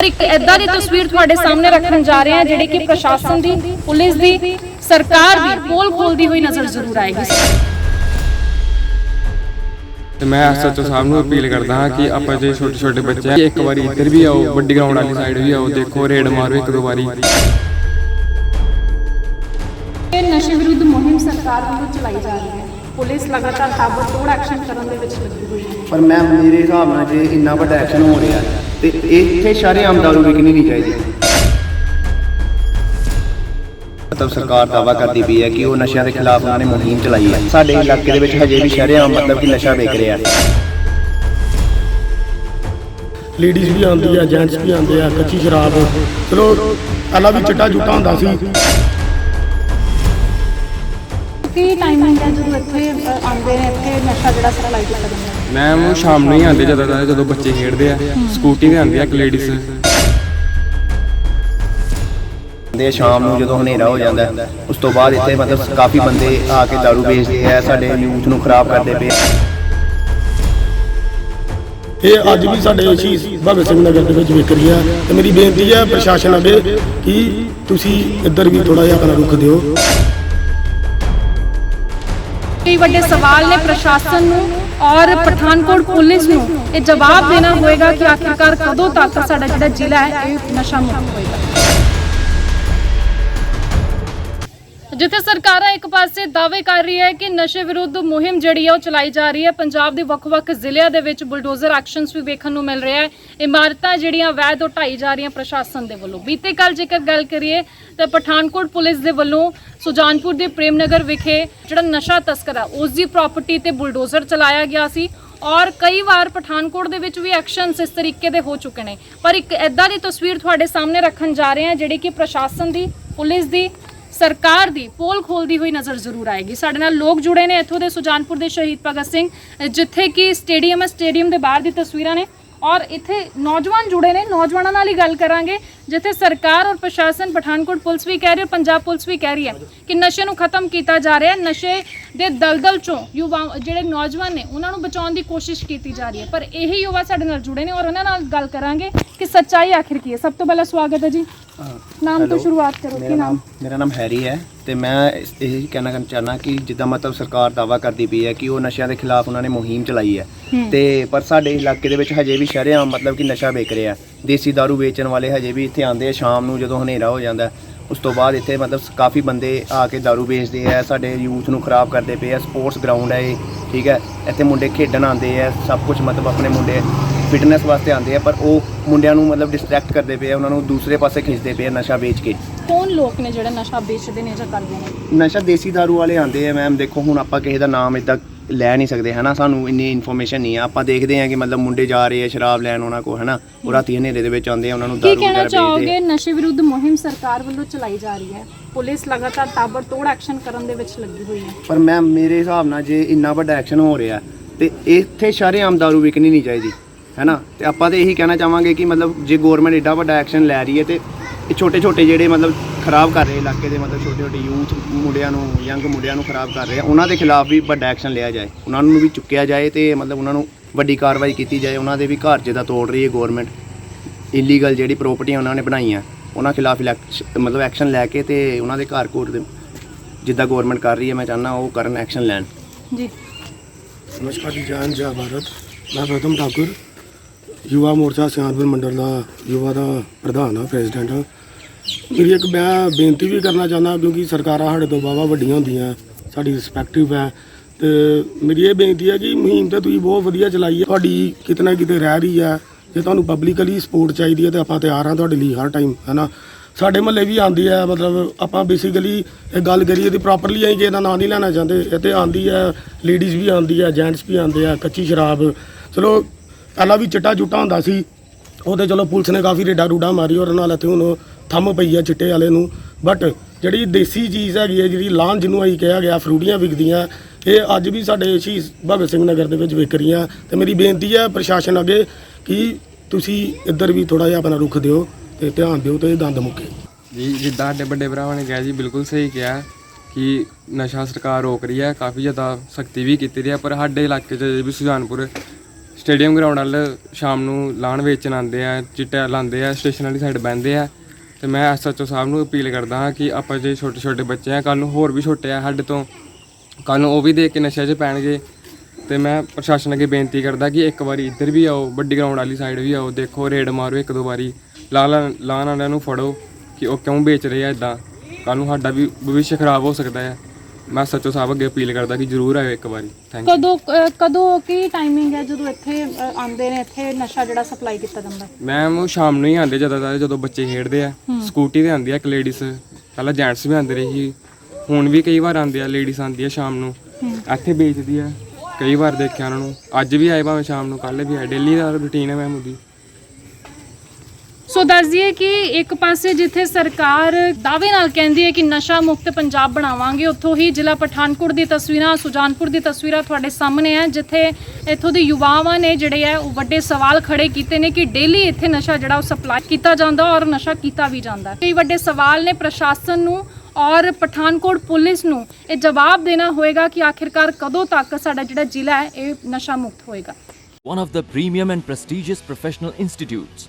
ਇੱਕ ਐਦਾਂ ਦੀ ਤਸਵੀਰ ਤੁਹਾਡੇ ਸਾਹਮਣੇ ਰੱਖਣ ਜਾ ਰਹੇ ਹਾਂ ਜਿਹੜੀ ਕਿ ਪ੍ਰਸ਼ਾਸਨ ਦੀ ਪੁਲਿਸ ਦੀ ਸਰਕਾਰ ਦੀ ਪੋਲ ਖੋਲਦੀ ਹੋਈ ਨਜ਼ਰ ਜ਼ਰੂਰ ਆਏਗੀ। ਤੇ ਮੈਂ ਐਸਐਚਓ ਸਾਹਿਬ ਨੂੰ ਅਪੀਲ ਕਰਦਾ ਹਾਂ ਕਿ ਆਪਾਂ ਜੇ ਛੋਟੇ ਛੋਟੇ ਬੱਚੇ ਆ ਇੱਕ ਵਾਰੀ ਇੱਧਰ ਵੀ ਆਓ ਵੱਡੀ ਗਰਾਊਂਡ ਵਾਲੀ ਸਾਈਡ ਵੀ ਆਓ ਦੇਖੋ ਰੇਡ ਮਾਰੋ ਇੱਕ ਦੋ ਵਾਰੀ। ਇਹ ਨਸ਼ੇ ਵਿਰੁੱਧ ਮੁਹਿੰਮ ਸਰਕਾਰ ਵੱਲੋਂ ਚਲਾਈ ਜਾ ਰਹੀ ਹੈ। ਪੁਲਿਸ ਲਗਾਤਾਰ ਤਾਬੜਤੋੜ ਐਕਸ਼ਨ ਕਰਨ ਦੇ ਵਿੱਚ ਲੱਗੀ ਹੋਈ ਹੈ। ਪਰ ਮੈਂ ਮੇਰੇ ਹਿਸਾਬ ਨਾਲ ਜੇ ਇੰਨਾ ਵੱਡਾ ਐਕਸ਼ਨ ਹੋ ਰਿਹਾ ਤੇ ਇੱਥੇ ਸ਼ਰੇਆਮ ਦਾਰੂ ਵਿਕਣੀ ਨਹੀਂ ਚਾਹੀਦੀ। ਮਤਲਬ ਸਰਕਾਰ ਦਾਵਾ ਕਰਦੀ ਪਈ ਹੈ ਕਿ ਉਹ ਨਸ਼ਿਆਂ ਦੇ ਖਿਲਾਫ ਉਹਨਾਂ ਨੇ ਮੁਹਿੰਮ ਚਲਾਈ ਹੈ। ਸਾਡੇ ਇਲਾਕੇ ਦੇ ਵਿੱਚ ਹਜੇ ਵੀ ਸ਼ਰੇਆਮ ਮਤਲਬ ਕਿ ਨਸ਼ਾ ਵਿਕ ਰਿਹਾ ਲੇਡੀਜ਼ ਵੀ ਆਉਂਦੀ ਆ ਜੈਂਟਸ ਵੀ ਆਉਂਦੇ ਆ, ਕੱਚੀ ਸ਼ਰਾਬ। ਚਲੋ, ਪਹਿਲਾਂ ਵੀ ਚਿੱਟਾ ਜੁੱਟਾ ਹੁੰਦਾ ਸੀ। ਕੀ ਟਾਈਮਿੰਗ ਹੈ ਜਦੋਂ ਇੱਥੇ ਅ, ਆਉਂਦੇ ਨੇ ਇੱਥੇ ਨਸ਼ਾ ਜਿਹੜਾ ਸਪਲਾਈ ਕੀਤਾ ਜਾਂਦਾ? ਹੈ ਮੈਮ ਉਹ ਸ਼ਾਮ ਨੂੰ ਹੀ ਆਉਂਦੇ ਜਦੋਂ ਜਦੋਂ ਬੱਚੇ ਖੇਡਦੇ ਆ। ਸਕੂਟੀ ਤੇ ਆਉਂਦੀ ਆ ਇੱਕ ਲੇਡੀਜ਼ ਦੇ ਸ਼ਾਮ ਨੂੰ ਜਦੋਂ ਹਨੇਰਾ ਹੋ ਜਾਂਦਾ ਹੈ, ਉਸ ਤੋਂ ਬਾਅਦ ਇੱਥੇ ਮਤਲਬ ਕਾਫੀ ਬੰਦੇ ਆ ਕੇ ਦਾਰੂ ਵੇਚਦੇ ਆ ਸਾਡੇ ਯੂਥ ਨੂੰ ਖਰਾਬ ਕਰਦੇ ਪਏ ਇਹ ਅੱਜ ਵੀ ਸਾਡੇ ਸ਼ਹੀਦ ਭਗਤ ਸਿੰਘ ਨਗਰ ਦੇ ਵਿੱਚ ਵਿਕ ਰਹੀ ਆ ਤੇ ਮੇਰੀ ਬੇਨਤੀ ਹੈ ਪ੍ਰਸ਼ਾਸਨ ਅੱਗੇ ਕਿ ਤੁਸੀਂ ਇੱਧਰ ਵੀ ਥੋੜਾ ਜਿਹਾ ਆਪਣਾ ਰੁਖ ਦਿਓ। ਕਈ ਵੱਡੇ ਸਵਾਲ ਨੇ ਪ੍ਰਸ਼ਾਸਨ ਨੂੰ ਔਰ ਪਠਾਨਕੋਟ ਪੁਲਿਸ ਨੂੰ। ਇਹ ਜਵਾਬ ਦੇਣਾ ਹੋਏਗਾ ਕਿ ਆਖਿਰਕਾਰ ਕਦੋਂ ਤੱਕ ਸਾਡਾ ਜਿਹੜਾ ਜ਼ਿਲ੍ਹਾ ਹੈ, ਇਹ ਨਸ਼ਾ ਮੁਕਤ ਹੋਏਗਾ। ਜਿੱਥੇ ਸਰਕਾਰਾਂ ਇੱਕ ਪਾਸੇ ਦਾਅਵੇ ਕਰ ਰਹੀ ਹੈ ਕਿ ਨਸ਼ੇ ਵਿਰੁੱਧ ਮੁਹਿੰਮ ਜਿਹੜੀ ਹੈ ਉਹ ਚਲਾਈ ਜਾ ਰਹੀ ਹੈ, ਪੰਜਾਬ ਦੇ ਵੱਖ-ਵੱਖ ਜ਼ਿਲ੍ਹਿਆਂ ਦੇ ਵਿੱਚ ਬੁਲਡੋਜ਼ਰ ਐਕਸ਼ਨਸ ਵੀ ਵੇਖਣ ਨੂੰ ਮਿਲ ਰਿਹਾ ਹੈ। ਇਮਾਰਤਾਂ ਜਿਹੜੀਆਂ ਵੈਦ ਢਾਈ ਜਾ ਰਹੀਆਂ ਪ੍ਰਸ਼ਾਸਨ ਦੇ ਵੱਲੋਂ। ਬੀਤੇ ਕੱਲ ਜੇਕਰ ਗੱਲ ਕਰੀਏ ਤਾਂ ਪਠਾਨਕੋਟ ਪੁਲਿਸ ਦੇ ਵੱਲੋਂ ਸੁਜਾਨਪੁਰ ਦੇ ਪ੍ਰੇਮਨਗਰ ਵਿਖੇ ਜਿਹੜਾ ਨਸ਼ਾ ਤਸਕਰ ਆ, ਉਸ ਦੀ ਪ੍ਰਾਪਰਟੀ ਤੇ ਬੁਲਡੋਜ਼ਰ ਚਲਾਇਆ ਗਿਆ ਸੀ ਔਰ ਕਈ ਵਾਰ ਪਠਾਨਕੋਟ ਦੇ ਵਿੱਚ ਵੀ ਐਕਸ਼ਨਸ ਇਸ ਤਰੀਕੇ ਦੇ ਹੋ ਚੁੱਕੇ ਨੇ। ਪਰ ਇੱਕ ਐਦਾਂ ਦੀ ਤਸਵੀਰ ਤੁਹਾਡੇ ਸਾਹਮਣੇ ਰੱਖਣ ਜਾ ਰਹੇ ਹਾਂ, ਜਿਹੜੀ ਕਿ ਪ੍ਰਸ਼ਾਸਨ ਦੀ, ਪੁਲਿਸ ਦੀ, ਸਰਕਾਰ ਦੀ ਪੋਲ ਖੋਲਦੀ ਹੋਈ ਨਜ਼ਰ ਜ਼ਰੂਰ ਆਏਗੀ। ਸਾਡੇ ਨਾਲ ਲੋਕ ਜੁੜੇ ਨੇ ਇੱਥੋਂ ਦੇ ਸੁਜਾਨਪੁਰ ਦੇ ਸ਼ਹੀਦ ਭਗਤ ਸਿੰਘ, ਜਿੱਥੇ ਕਿ ਸਟੇਡੀਅਮ ਹੈ ਸਟੇਡੀਅਮ ਦੇ ਬਾਹਰ ਦੀ ਤਸਵੀਰਾਂ ਨੇ। ਔਰ ਇੱਥੇ ਨੌਜਵਾਨ ਜੁੜੇ ਨੇ ਨੌਜਵਾਨਾਂ ਨਾਲ ਹੀ ਗੱਲ ਕਰਾਂਗੇ ਜਿੱਥੇ ਸਰਕਾਰ ਔਰ ਪ੍ਰਸ਼ਾਸਨ ਪਠਾਨਕੋਟ ਪੁਲਿਸ ਵੀ ਕਹਿ ਰਹੀ ਹੈ ਪੰਜਾਬ ਪੁਲਿਸ ਵੀ ਕਹਿ ਰਹੀ ਹੈ ਕਿ ਨਸ਼ੇ ਨੂੰ ਖਤਮ ਕੀਤਾ ਜਾ ਰਿਹਾ ਹੈ ਨਸ਼ੇ ਦੇ ਦਲਦਲ ਚੋਂ ਯੁਵਾ ਜਿਹੜੇ ਨੌਜਵਾਨ ਨੇ ਉਹਨਾਂ ਨੂੰ ਬਚਾਉਣ ਦੀ ਕੋਸ਼ਿਸ਼ ਕੀਤੀ ਜਾ ਰਹੀ ਹੈ। ਪਰ ਇਹੀ ਯੁਵਾ ਸਾਡੇ ਨਾਲ ਜੁੜੇ ਨੇ ਔਰ ਉਹਨਾਂ ਨਾਲ ਗੱਲ ਕਰਾਂਗੇ ਕਿ ਸੱਚਾਈ ਆਖਿਰ ਕੀ ਹੈ। ਸਭ ਤੋਂ ਪਹਿਲਾਂ ਸਵਾਗਤ ਹੈ ਜੀ। ਨਾਮ ਤੋਂ ਸ਼ੁਰੂਆਤ ਕਰੋ ਕੀ ਨਾਮ? ਮੇਰਾ ਨਾਮ ਹੈਰੀ ਹੈ। ਤੇ ਮੈਂ ਇਸ- ਇਹ ਕਹਿਣਾ ਚਾਹਨਾ ਕਿ ਜਿੱਦਾਂ ਮਤਲਬ ਸਰਕਾਰ ਦਾਵਾ ਕਰਦੀ ਪਈ ਹੈ ਕਿ ਉਹ ਨਸ਼ਿਆਂ ਦੇ ਖਿਲਾਫ ਉਹਨਾਂ ਨੇ ਮੁਹਿੰਮ ਚਲਾਈ ਹੈ। ਤੇ ਪਰ ਸਾਡੇ ਇਲਾਕੇ ਦੇ ਵਿੱਚ ਹਜੇ ਵੀ ਸ਼ਰੇਆਮ ਮਤਲਬ ਕਿ ਨਸ਼ਾ ਵੇਚ ਰਿਹਾ। ਦੇਸੀ ਦਾਰੂ ਵੇਚਣ ਵਾਲੇ ਹਜੇ ਵੀ ਇੱਥੇ ਆਉਂਦੇ ਆ ਸ਼ਾਮ ਨੂੰ ਜਦੋਂ ਹਨੇਰਾ ਹੋ ਜਾਂਦਾ ਉਸ ਤੋਂ ਬਾਅਦ ਇੱਥੇ ਮਤਲਬ ਕਾਫੀ ਬੰਦੇ ਆ ਕੇ ਦਾਰੂ ਵੇਚਦੇ ਆ ਸਾਡੇ ਯੂਥ ਨੂੰ ਖਰਾਬ ਕਰਦੇ ਪਏ ਆ ਸਪੋਰਟਸ ਗਰਾਊਂਡ ਹੈ ਇਹ ਠੀਕ ਹੈ ਇੱਥੇ ਮੁੰਡੇ ਖੇਡਣ ਆਉਂਦੇ ਆ ਸਭ ਕੁਝ ਮਤਲਬ ਆਪਣੇ ਮੁੰਡੇ ਫਿਟਨੈਸ ਵਾਸਤੇ ਆਉਂਦੇ ਆ ਪਰ ਉਹ ਮੁੰਡਿਆਂ ਨੂੰ ਮਤਲਬ ਡਿਸਟਰੈਕਟ ਕਰਦੇ ਪਏ ਆ ਉਹਨਾਂ ਨੂੰ ਦੂਸਰੇ ਪਾਸੇ ਖਿੱਚਦੇ ਪਏ ਆ ਨਸ਼ਾ ਵੇਚ ਕੇ। ਕੌਣ ਲੋਕ ਨੇ ਜਿਹੜੇ ਨਸ਼ਾ ਵੇਚਦੇ ਨੇ ਜਾਂ ਕਰਦੇ ਨੇ? ਨਸ਼ਾ ਦੇਸੀ दारू ਵਾਲੇ ਆਉਂਦੇ ਆ ਮੈਮ ਦੇਖੋ ਹੁਣ ਆਪਾਂ ਕਿਸੇ ਦਾ ਨਾਮ ਇਦਾਂ ਲੈ ਨਹੀਂ ਸਕਦੇ ਹਨਾ? ਸਾਨੂੰ ਇੰਨੀ ਇਨਫੋਰਮੇਸ਼ਨ ਨਹੀਂ ਆ। ਆਪਾਂ ਦੇਖਦੇ ਆ ਕਿ ਮਤਲਬ ਮੁੰਡੇ ਜਾ ਰਹੇ ਆ ਸ਼ਰਾਬ ਲੈਣ ਉਹਨਾਂ ਕੋ ਹਨਾ? ਉਹ ਰਾਤੀ ਹਨੇਰੇ ਦੇ ਵਿੱਚ ਆਉਂਦੇ ਆ ਉਹਨਾਂ ਨੂੰ ਕੀ ਦਾਰੂ ਕਹਿਣਾ ਵਗੈਰਾ ਵੇਚਦੇ ਚਾਹੋਗੇ? ਨਸ਼ੇ ਵਿਰੁੱਧ ਮੁਹਿੰਮ ਸਰਕਾਰ ਵੱਲੋਂ ਚਲਾਈ ਜਾ ਰਹੀ ਹੈ। ਪੁਲਿਸ ਲਗਾਤਾਰ ਤਾਬੜਤੋੜ ਐਕਸ਼ਨ ਕਰਨ ਦੇ ਵਿੱਚ ਲੱਗੀ ਹੋਈ ਹੈ। ਪਰ ਮੈਮ ਮੇਰੇ ਹਿਸਾਬ ਨਾਲ ਜੇ ਇੰਨਾ ਵੱਡਾ ਐਕਸ਼ਨ ਹੋ ਰਿਹਾ ਤੇ ਇੱਥੇ ਸ਼ਰੇਆਮ ਦਾਰੂ ਵਿਕਣੀ ਨਹੀਂ ਚਾਹੀਦੀ। ਹੈਨਾ? ਤੇ ਆਪਾਂ ਤੇ ਇਹੀ ਕਹਿਣਾ ਚਾਹਾਂਗੇ ਕਿ ਮਤਲਬ ਜੇ ਗਵਰਨਮੈਂਟ ਏਡਾ ਵੱਡਾ ਐਕਸ਼ਨ ਲੈ ਰਹੀ ਹੈ ਤੇ ਇਹ ਛੋਟੇ ਛੋਟੇ ਜਿਹੜੇ ਮਤਲਬ ਖਰਾਬ ਕਰ ਰਹੇ ਇਲਾਕੇ ਦੇ ਮਤਲਬ ਛੋਟੇ ਛੋਟੇ ਯੂਥ ਮੁੰਡਿਆਂ ਨੂੰ ਯੰਗ ਮੁੰਡਿਆਂ ਨੂੰ ਖਰਾਬ ਕਰ ਰਹੇ ਆ ਉਹਨਾਂ ਦੇ ਖਿਲਾਫ ਵੀ ਵੱਡਾ ਐਕਸ਼ਨ ਲਿਆ ਜਾਏ। ਉਹਨਾਂ ਨੂੰ ਵੀ ਚੁੱਕਿਆ ਜਾਏ ਤੇ ਮਤਲਬ ਉਹਨਾਂ ਨੂੰ ਵੱਡੀ ਕਾਰਵਾਈ ਕੀਤੀ ਜਾਏ। ਉਹਨਾਂ ਦੇ ਵੀ ਘਰ ਜਿੱਦਾਂ ਤੋੜ ਰਹੀ ਹੈ ਗਵਰਨਮੈਂਟ ਇਲੀਗਲ ਜਿਹੜੀ ਪ੍ਰਾਪਰਟੀਆਂ ਉਹਨਾਂ ਨੇ ਬਣਾਈਆਂ ਉਹਨਾਂ ਖਿਲਾਫ ਮਤਲਬ ਐਕਸ਼ਨ ਲੈ ਕੇ ਤੇ ਉਹਨਾਂ ਦੇ ਘਰ ਕੋਟ ਦੇ ਜਿੱਦਾਂ ਗਵਰਨਮੈਂਟ ਕਰ ਰਹੀ ਹੈ ਮੈਂ ਚਾਹੁੰਦਾ ਉਹ ਕਰਨ ਐਕਸ਼ਨ ਲੈਣ। ਜੀ। ਨਮਸਕਾਰ ਜੀ ਜੈ ਹਿੰਦ, ਜੈ ਭਾਰਤ। ਮੈਂ ਪ੍ਰਥਮ ਠਾਕੁਰ। ਯੁਵਾ ਮੋਰਚਾ ਸਿਆਣਪੁਰ ਮੰਡਲ ਦਾ ਯੁਵਾ ਦਾ ਪ੍ਰਧਾਨ ਆ, ਪ੍ਰੈਜ਼ੀਡੈਂਟ। ਆ ਮੇਰੀ ਇੱਕ ਮੈਂ ਬੇਨਤੀ ਵੀ ਕਰਨਾ ਚਾਹੁੰਦਾ, ਕਿਉਂਕਿ ਸਰਕਾਰਾਂ ਸਾਡੇ ਤੋਂ ਵਾਹਵਾ ਵੱਡੀਆਂ ਹੁੰਦੀਆਂ, ਸਾਡੀ ਰਿਸਪੈਕਟਿਵ ਹੈ। ਤੇ ਮੇਰੀ ਇਹ ਬੇਨਤੀ ਹੈ ਕਿ ਮੁਹਿੰਮ ਤਾਂ ਤੁਸੀਂ ਬਹੁਤ ਵਧੀਆ ਚਲਾਈ ਹੈ, ਤੁਹਾਡੀ ਕਿਤੇ ਨਾ ਕਿਤੇ ਰਹਿ ਰਹੀ ਹੈ। ਜੇ ਤੁਹਾਨੂੰ ਪਬਲਿਕਲੀ ਸਪੋਰਟ ਚਾਹੀਦੀ ਹੈ, ਤੇ ਆਪਾਂ ਤਿਆਰ ਹਾਂ ਤੁਹਾਡੇ ਲਈ ਹਰ ਟਾਈਮ ਹੈਨਾ ਸਾਡੇ ਮਹੱਲੇ ਵੀ ਆਉਂਦੀ ਹੈ, ਮਤਲਬ ਆਪਾਂ ਬੇਸਿਕਲੀ ਇਹ ਗੱਲ ਕਰੀਏ ਤੇ ਪ੍ਰੋਪਰਲੀ ਅਸੀਂ ਕਿਸੇ ਦਾ ਨਾਂ ਨਹੀਂ ਲੈਣਾ ਚਾਹੁੰਦੇ, ਇੱਥੇ ਤੇ ਆਉਂਦੀ ਹੈ ਲੇਡੀਜ਼ ਵੀ ਆਉਂਦੀ ਹੈ ਜੈਂਟਸ ਵੀ ਆਉਂਦੇ ਆ, ਕੱਚੀ ਸ਼ਰਾਬ। ਚਲੋ ਪਹਿਲਾਂ ਵੀ ਚਿੱਟਾ ਚੁੱਟਾ ਹੁੰਦਾ ਸੀ। ਉਹ ਤੇ ਚਲੋ ਪੁਲਿਸ ਨੇ ਕਾਫੀ ਰੇਡਾ ਰੂਡਾ ਮਾਰੀ ਔਰ ਨਾਲ ਇੱਥੇ ਹੁਣ ਥੰਮ ਪਈ ਹੈ ਚਿੱਟੇ ਵਾਲੇ ਨੂੰ। ਬਟ ਜਿਹੜੀ ਦੇਸੀ ਚੀਜ਼ ਹੈਗੀ ਹੈ ਜਿਹੜੀ ਲਾਨ ਜਿਹਨੂੰ ਅਸੀਂ ਕਿਹਾ ਗਿਆ, ਫਰੂਟੀਆਂ ਵਿਕਦੀਆਂ, ਇਹ ਅੱਜ ਵੀ ਸਾਡੇ ਸ਼ਹੀਦ ਭਗਤ ਸਿੰਘ ਨਗਰ ਦੇ ਵਿੱਚ ਵਿਕ ਰਹੀਆਂ। ਤੇ ਮੇਰੀ ਬੇਨਤੀ ਹੈ ਪ੍ਰਸ਼ਾਸਨ ਅੱਗੇ ਕਿ ਤੁਸੀਂ ਇੱਧਰ ਵੀ ਥੋੜਾ ਜਿਹਾ ਆਪਣਾ ਰੁਖ ਦਿਓ ਤੇ ਧਿਆਨ ਦਿਓ ਤੇ ਗੰਦ ਮੁੱਕੇ। ਜੀ, ਜਿੱਦਾਂ ਸਾਡੇ ਵੱਡੇ ਭਰਾਵਾਂ ਨੇ ਕਿਹਾ ਜੀ, ਬਿਲਕੁਲ ਸਹੀ ਕਿਹਾ ਕਿ ਨਸ਼ਾ ਸਰਕਾਰ ਰੋਕ ਰਹੀ ਹੈ ਕਾਫੀ ਜ਼ਿਆਦਾ ਸਖਤੀ ਵੀ ਕੀਤੀ ਰਹੀ ਹੈ ਪਰ ਸਾਡੇ ਇਲਾਕੇ 'ਚ ਅਜੇ ਵੀ ਸੁਜਾਨਪੁਰ ਸਟੇਡੀਅਮ ਗਰਾਊਂਡ ਵੱਲ ਸ਼ਾਮ ਨੂੰ ਲਾਣ ਵੇਚਣ ਆਉਂਦੇ ਆ, ਚਿੱਟਾ ਲਾਉਂਦੇ ਆ ਸਟੇਸ਼ਨ ਵਾਲੀ ਸਾਈਡ ਬਹਿੰਦੇ ਆ। ਤੇ ਮੈਂ ਐਸਐਚਓ ਸਾਹਿਬ ਨੂੰ ਅਪੀਲ ਕਰਦਾ ਹਾਂ ਕਿ ਆਪਾਂ ਜੇ ਛੋਟੇ ਛੋਟੇ ਬੱਚੇ ਆ ਕੱਲ ਨੂੰ ਹੋਰ ਵੀ ਛੋਟੇ ਆ, ਸਾਡੇ ਤੋਂ ਕੱਲ ਨੂੰ ਉਹ ਵੀ ਦੇਖ ਕੇ ਨਸ਼ੇ 'ਚ ਪੈਣਗੇ। ਤੇ ਮੈਂ ਪ੍ਰਸ਼ਾਸਨ ਅੱਗੇ ਬੇਨਤੀ ਕਰਦਾ ਕਿ ਇੱਕ ਵਾਰੀ ਇੱਧਰ ਵੀ ਆਓ, ਵੱਡੀ ਗਰਾਊਂਡ ਵਾਲੀ ਸਾਈਡ ਵੀ ਆਓ, ਦੇਖੋ, ਰੇਡ ਮਾਰੋ ਇੱਕ ਦੋ ਵਾਰੀ। ਲਾ ਲਾ ਲਾਣ ਵਾਲਿਆਂ ਨੂੰ ਫੜੋ ਕਿ ਉਹ ਕਿਉਂ ਵੇਚ ਰਹੇ ਆ ਇਦਾਂ ਕੱਲ ਨੂੰ ਸਾਡਾ ਵੀ, ਭਵਿੱਖ ਖਰਾਬ ਹੋ ਸਕਦਾ ਹੈ ਮੈਂ ਸੱਚੋ ਸਾਹਿਬ ਅੱਗੇ ਅਪੀਲ ਕਰਦਾ ਕਿ ਜ਼ਰੂਰ ਆਇਓ ਇੱਕ ਵਾਰੀ। ਥੈਂਕ ਯੂ ਕਦੋਂ ਕਦੋਂ ਕੀ ਟਾਈਮਿੰਗ ਹੈ ਜਦੋਂ ਇੱਥੇ ਆਉਂਦੇ ਨੇ ਇੱਥੇ ਨਸ਼ਾ ਜਿਹੜਾ ਸਪਲਾਈ ਕੀਤਾ ਜਾਂਦਾ? ਹੈ? ਮੈਮ ਉਹ ਸ਼ਾਮ ਨੂੰ ਹੀ ਆਉਂਦੇ ਜ਼ਿਆਦਾਤਰ ਜਦੋਂ ਬੱਚੇ ਖੇਡਦੇ ਆ। ਸਕੂਟੀ ਤੇ ਆਉਂਦੀ ਆ ਇੱਕ ਲੇਡੀਜ਼ ਪਹਿਲਾਂ ਜੈਂਟਸ ਵੀ ਆਉਂਦੇ ਰਹੇ। ਸੀ ਹੁਣ ਵੀ ਕਈ ਵਾਰ ਆਉਂਦੇ ਆ ਲੇਡੀਜ਼ ਆਉਂਦੀ ਆ ਸ਼ਾਮ ਨੂੰ। ਇੱਥੇ ਵੇਚਦੀ ਆ ਕਈ ਵਾਰ ਦੇਖਿਆ ਉਹਨਾਂ ਨੂੰ। ਅੱਜ ਵੀ ਆਏ ਭਾਵੇਂ ਸ਼ਾਮ ਨੂੰ ਕੱਲ ਵੀ ਆਏ। ਡੇਲੀ ਦਾ ਰੁਟੀਨ ਹੈ ਮੈਮ ਉਹਦੀ। ਸੋ ਦੱਸ ਦਈਏ ਕਿ ਇੱਕ ਪਾਸੇ ਜਿੱਥੇ ਸਰਕਾਰ ਦਾਅਵੇ ਨਾਲ ਕਹਿੰਦੀ ਹੈ ਕਿ ਨਸ਼ਾ ਮੁਕਤ ਪੰਜਾਬ ਬਣਾਵਾਂਗੇ ਉੱਥੋਂ ਹੀ ਜ਼ਿਲ੍ਹਾ ਪਠਾਨਕੋਟ ਦੀ ਤਸਵੀਰਾਂ ਸੁਜਾਨਪੁਰ ਦੀ ਤਸਵੀਰਾਂ ਤੁਹਾਡੇ ਸਾਹਮਣੇ ਹੈ ਜਿੱਥੇ ਇੱਥੋਂ ਦੇ ਯੁਵਾਵਾਂ ਨੇ ਜਿਹੜੇ ਹੈ ਉਹ ਵੱਡੇ ਸਵਾਲ ਖੜੇ ਕੀਤੇ ਨੇ ਕਿ ਡੇਲੀ ਇੱਥੇ ਨਸ਼ਾ ਜਿਹੜਾ ਉਹ ਸਪਲਾਈ ਕੀਤਾ ਜਾਂਦਾ ਔਰ ਨਸ਼ਾ ਕੀਤਾ ਵੀ ਜਾਂਦਾ। ਕਈ ਵੱਡੇ ਸਵਾਲ ਨੇ ਪ੍ਰਸ਼ਾਸਨ ਨੂੰ ਔਰ ਪਠਾਨਕੋਟ ਪੁਲਿਸ ਨੂੰ। ਇਹ ਜਵਾਬ ਦੇਣਾ ਹੋਏਗਾ ਕਿ ਆਖਿਰਕਾਰ ਕਦੋਂ ਤੱਕ ਸਾਡਾ ਜਿਹੜਾ ਜ਼ਿਲ੍ਹਾ ਹੈ ਇਹ ਨਸ਼ਾ ਮੁਕਤ ਹੋਏਗਾ। One of the premium and prestigious professional institutes,